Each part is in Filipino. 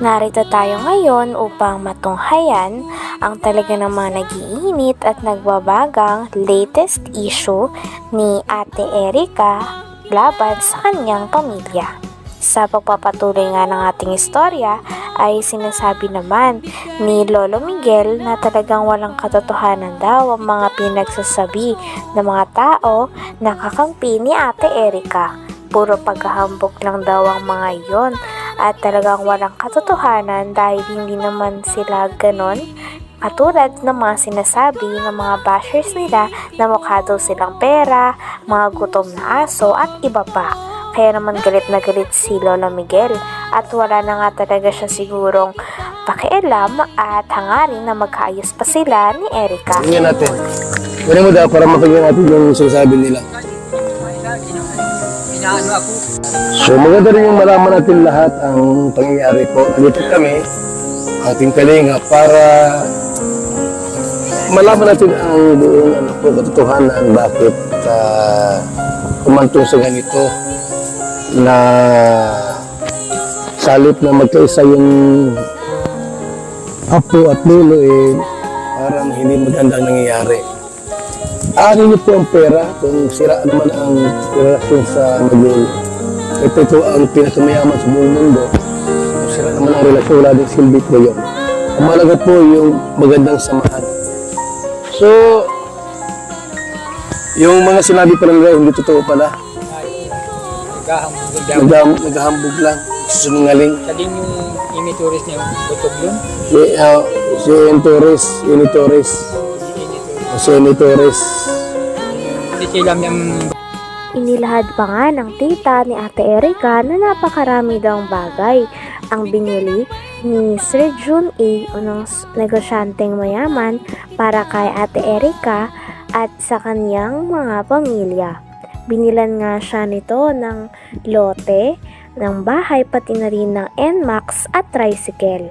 Narito tayo ngayon upang matunghayan ang talaga namang nagiinit at nagbabagang latest issue ni Ate Erika laban sa kanyang pamilya. Sa pagpapatuloy nga ng ating istorya ay sinasabi naman ni Lolo Miguel na talagang walang katotohanan daw ang mga pinagsasabi ng mga tao na kakampi ni Ate Erika. Puro paghahambog lang daw ang mga iyon at talagang walang katotohanan dahil hindi naman sila ganon katulad ng mga sinasabi ng mga bashers nila na mukha daw silang pera, mga gutom na aso at iba pa. Kaya naman galit na galit si Lola Miguel at wala na nga talaga siya sigurong pakialam at hangarin na magkaayos pa sila ni Erika. Tingnan natin. Kunin mo daw para mapagyan natin yung sinasabi nila. Inaano ako. So maganda rin yung malaman natin lahat ang pangyayari po. Nandito kami, ating kalinga, para malaman natin ang buong ano po, katotohanan bakit uh, umantong sa ganito na salip na magkaisa yung apo at lolo eh parang hindi magandang nangyayari. Ano niyo po ang pera kung sira naman ang relasyon sa maging ito ito ang pinakamayaman sa buong mundo. Kung sira naman ang relasyon, wala din silbi po yun. Ang malaga po yung magandang samahan. So, yung mga sinabi pa nila, hindi totoo pala. Naghahambog daw. Nagham, naghahambog lang, susungaling. Din yung imituris niya butog yun. Si, uh, si Torres, Ini Ini Torres. Hindi sila yung Inilahad pa nga ng tita ni Ate Erika na napakarami daw bagay ang binili ni Sir Jun A. unang negosyanteng mayaman para kay Ate Erika at sa kanyang mga pamilya. Binilan nga siya nito ng lote, ng bahay pati na rin ng NMAX at tricycle.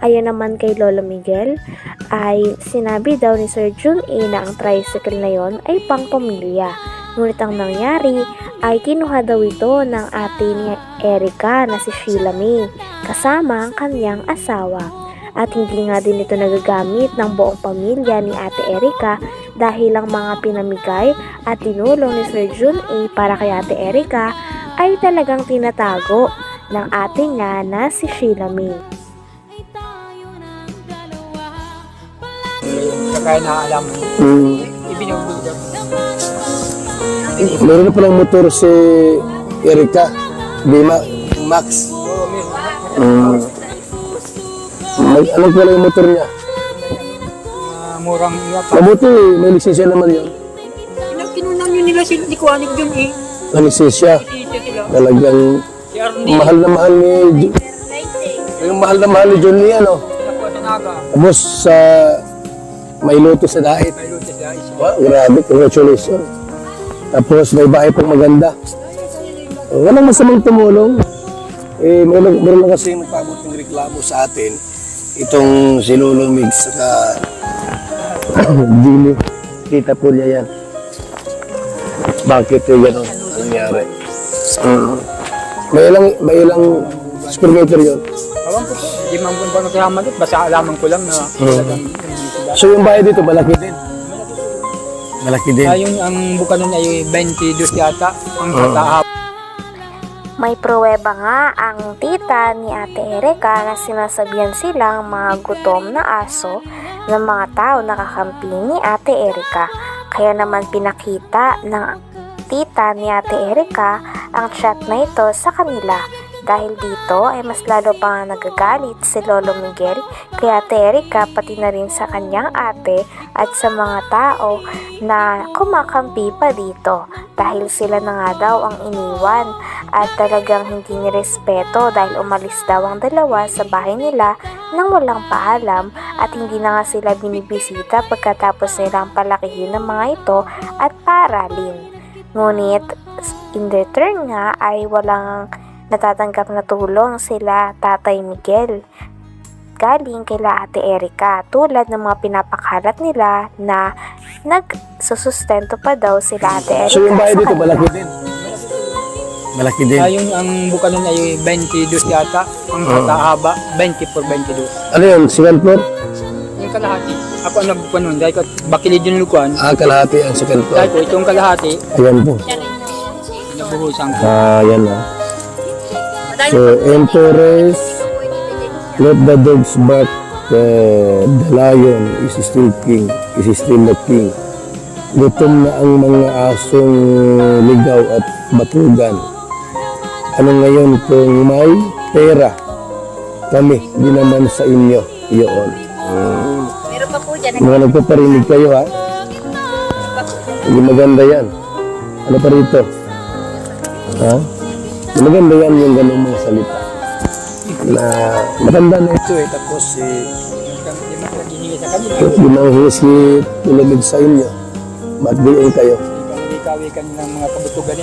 Ayon naman kay Lolo Miguel, ay sinabi daw ni Sir Jun A na ang tricycle na yon ay pang pamilya. Ngunit ang nangyari ay kinuha daw ito ng ate ni Erika na si Sheila May kasama ang kanyang asawa. At hindi nga din ito nagagamit ng buong pamilya ni ate Erika dahil ang mga pinamigay at tinulong ni Sir Jun A para kay ate Erika ay talagang tinatago ng ate niya na si Sheila May. Kaya na alam mo. Mm. Ibinugbog daw. Meron na palang motor si Erika, Bima, Max. Oo, meron. Mm. Mag, anong pala yung motor niya? Mga murang iya pa. Mabuti, may lisensya naman yun. Kinunan yun nila sila. Di ko anig dun eh. May lisensya. Talagang Si mahal na mahal ni... Yung mahal na mahal ni John Lee, ano? Po sa. Sa may loto sa dait. May lutis sila. Isa. Wow, grabe, congratulations. Tapos may bahay pang maganda. Walang masamang tumulong. Eh, meron, meron lang kasi nagpabot ng reklamo sa atin. Itong si Lolo Mig saka Jimmy. Kita po niya yan. Bakit yung gano'n nangyari? Mm. May ilang, may ilang square meter yun. Awan ko po. Hindi man po ba nagkakamalot. Basta alaman ko lang na talagang hindi sila. So yung bahay dito, malaki din. Malaki din. Ah, yung ang buka nun ay 22 yata. Ang Oo. katahap. May pruweba nga ang tita ni Ate Erika na sinasabihan silang mga gutom na aso ng mga tao na kakampi ni Ate Erika. Kaya naman pinakita ng tita ni Ate Erika ang chat na ito sa kanila. Dahil dito ay mas lalo pa nagagalit si Lolo Miguel kay Ate Erika pati na rin sa kanyang ate at sa mga tao na kumakampi pa dito dahil sila na nga daw ang iniwan at talagang hindi nirespeto dahil umalis daw ang dalawa sa bahay nila nang walang paalam at hindi na nga sila binibisita pagkatapos nilang palakihin ng mga ito at paaralin. Ngunit in return nga ay walang natatanggap na tulong sila Tatay Miguel galing kila Ate Erika tulad ng mga pinapakalat nila na nagsusustento pa daw sila Ate Erika So yung bahay dito, malaki din. Malaki din. Ayun, ang buka nun ay 22 yata. Ang Oo. katahaba, 20 por 22. Ano yun? Second floor? Yung kalahati, ako ang nagbuka nun. Dahil ko, bakilid yung lukuan. Ah, kalahati ang second floor. Dahil ko, itong kalahati, Ayan po. nabuhusan ko. Ah, yan ah. So, Empress, let the dogs bark. Uh, the lion is still king, is still the king. Gutom na ang mga asong ligaw at batugan. Ano ngayon kung may pera? Kami, di naman sa inyo. Iyon. Mm. Meron pa po dyan. Mga nagpaparinig kayo ha. Hindi maganda yan. Ano pa rito? Ha? Hindi maganda yan yung ganung mga salita. Na matanda na ito eh. Tapos eh, mo sila gihingi sa inyo. Ba't diin kayo? Ikaw ka nilang mga kabutugan.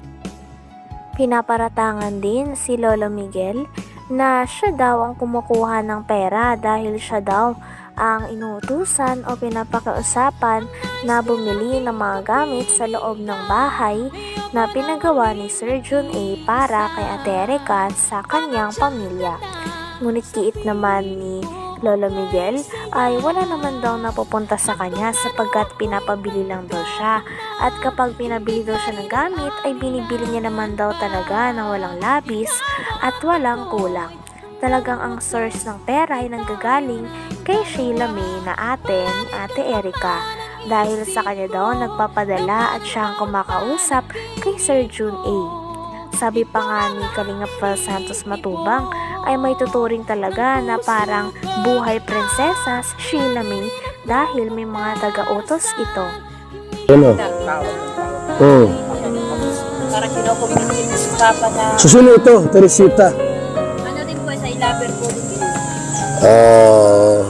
Pinaparatangan din si Lolo Miguel na siya daw ang kumukuha ng pera dahil siya daw ang inuutusan o pinapakausapan na bumili ng mga gamit sa loob ng bahay na pinagawa ni Sir Jun A para kay Ate Erika sa kanyang pamilya. Ngunit kiit naman ni Lolo Miguel ay wala naman daw napupunta sa kanya sapagkat pinapabili lang daw siya at kapag pinabili daw siya ng gamit ay binibili niya naman daw talaga ng walang labis at walang kulang. Talagang ang source ng pera ay nanggagaling kay Sheila May na ate ni Ate Erika dahil sa kanya daw nagpapadala at siya ang kumakausap kay Sir June A. Sabi pa nga ni Kalingap Val Santos Matubang ay may tuturing talaga na parang buhay prinsesa si Sheila May dahil may mga taga-utos ito. Ano? Oh. Parang kinukumpinsin mo si Papa na Susunod ito, Teresita. Ah,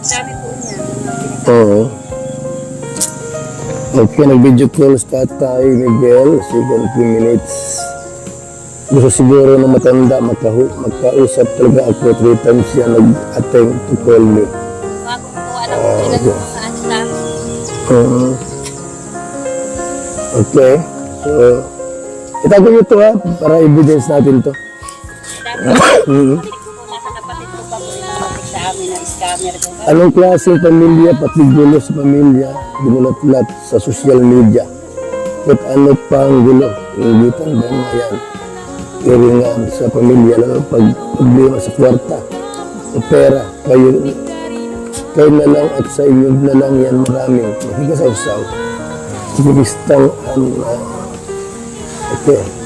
Dami po niya. oo. Okay, nag-video call sa tatay Miguel, second 3 minutes. Gusto siguro na matanda, makahu makausap talaga ako. Three times siya nag-attempt to call me. Bago po alam ko sila kung saan sa amin. Oo. okay. So, itago nyo ito ha, para evidence natin to. Mhm. Amin na scammer. Anong klaseng pamilya, pati gulo sa pamilya, dinulat-lat sa social media. At ano pang gulo, ingitan ba mga yan? Iringan sa pamilya, lalo pag problema sa kwarta, sa pera, kayo, kayo na lang at sa inyo na lang yan maraming makikisaw-saw. Siguristang, um, uh, okay.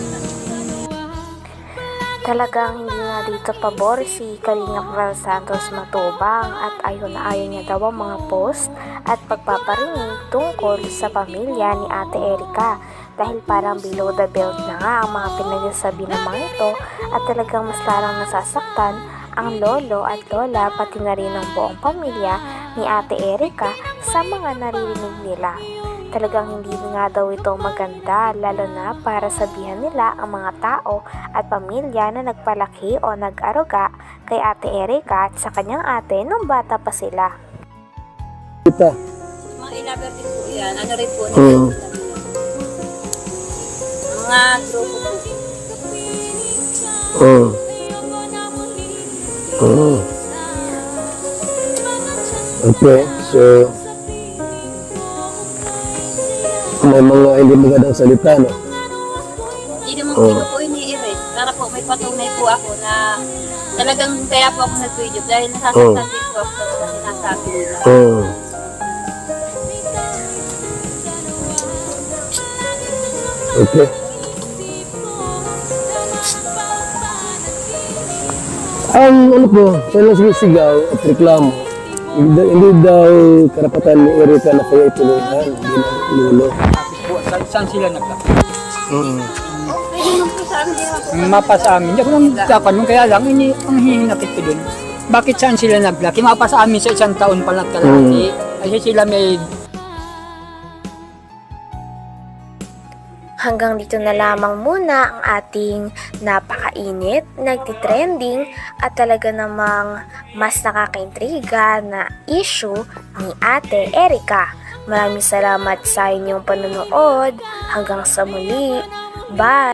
Talagang hindi nga dito pabor si Kalingap Val Santos Matubang at ayaw na ayaw niya daw ang mga post at pagpaparinig tungkol sa pamilya ni Ate Erika dahil parang below the belt na nga ang mga pinagsasabi ng mga ito at talagang mas larang nasasaktan ang lolo at lola pati na rin ang buong pamilya ni Ate Erika sa mga naririnig nila. Talagang hindi nga daw ito maganda lalo na para sabihan nila ang mga tao at pamilya na nagpalaki o nag-aruga kay Ate Erika at sa kanyang ate nung bata pa sila. Kita, Mga din po yan. Ano rin po Mm. Mga grupo po. Oo. Oo. Okay, so may mga hindi magandang salita, no? Hindi naman Oh. po ini-erase. Para po may patunay po ako na talagang kaya po ako nag-video dahil nasasaktan Oh. din po ako sa sinasabi nila. Oo. Okay. Ang ano po, kailan sinisigaw at reklamo, hindi, hindi daw karapatan ni Erika na kaya itulungan bilang lulo. Kapit po, saan, saan sila nagkaka? Mm. Mapa sa amin, hindi ako lang tatanong, kaya lang, ini, ang hihinapit ko dun. Bakit saan sila naglaki? Mapa sa amin sa isang taon pa lang kalahati. Ay sila may Hanggang dito na lamang muna ang ating napakainit, nagtitrending at talaga namang mas nakakaintriga na issue ni Ate Erika. Maraming salamat sa inyong panonood. Hanggang sa muli. Bye!